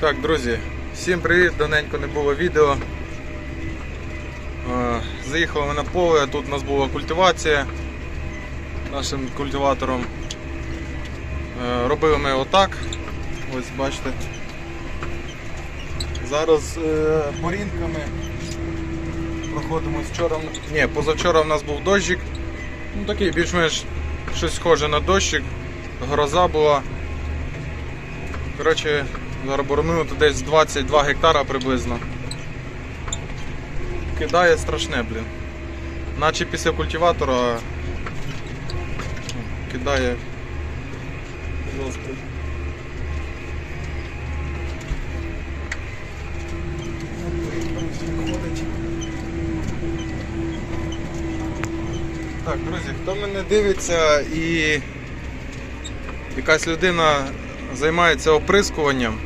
Так, друзі, всім привіт, давненько не було відео. Е, Заїхали ми на поле, тут у нас була культивація нашим культиватором. Е, Робили ми отак. Ось бачите. Зараз е, порінками проходимо вчора. Ні, позавчора в нас був дощик. Ну такий більш-менш щось схоже на дощик. Гроза була. Коротше, зараз боронуємо десь 22 гектара приблизно. Кидає страшне, блін. Наче після культиватора ну, кидає жорстко. Так, друзі, хто мене дивиться і якась людина займається оприскуванням.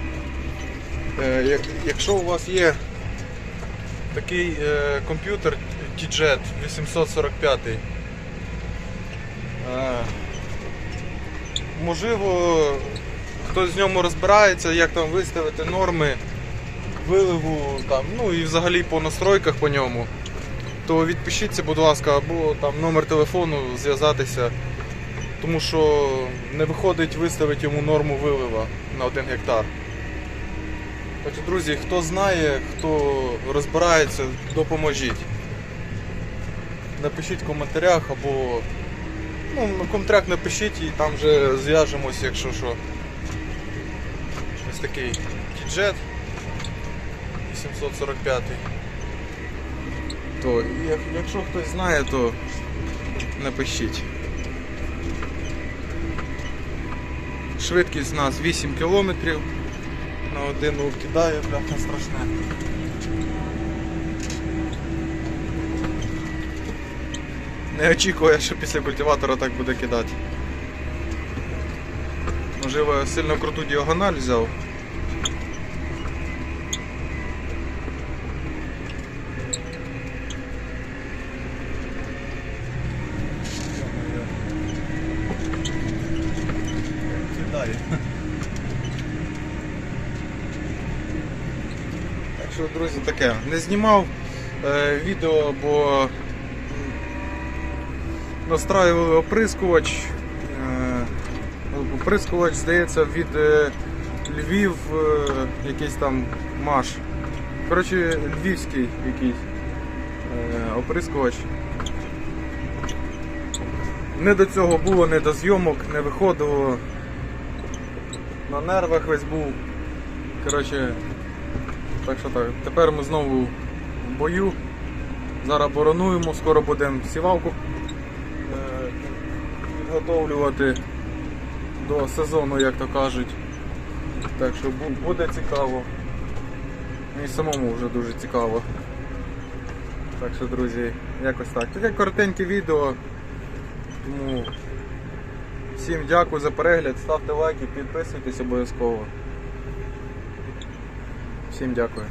Е, як- Якщо у вас є такий е, комп'ютер TJet 845, е, можливо, хтось з ньому розбирається, як там виставити норми виливу, там, ну і взагалі по настройках по ньому, то відпишіться, будь ласка, або там номер телефону зв'язатися. Тому що не виходить виставити йому норму вилива на 1 гектар. Так друзі, хто знає, хто розбирається, допоможіть. Напишіть в коментарях або ну, на коментарях напишіть і там вже зв'яжемось, якщо що. Ось такий тіджет 845. То якщо хтось знає, то напишіть. Швидкість у нас 8 км на годину кидає, бляха страшне. Не очікує, що після культиватора так буде кидати. Можливо, я сильно круту діагональ взяв. Кидає. Що, друзі, таке. Не знімав е, відео, бо настраювали оприскувач. Е, оприскувач, здається, від е, Львів е, якийсь там маш. Коротше, львівський якийсь е, оприскувач. Не до цього було, не до зйомок, не виходило. На нервах весь був. Коротше, так що так. Тепер ми знову в бою. Зараз боронуємо, скоро будемо сівалку е, підготовлювати до сезону, як то кажуть. Так що буде цікаво. І самому вже дуже цікаво. Так що, друзі, якось так. Таке коротеньке відео. Тому всім дякую за перегляд, ставте лайки, підписуйтесь обов'язково. Всім дякую.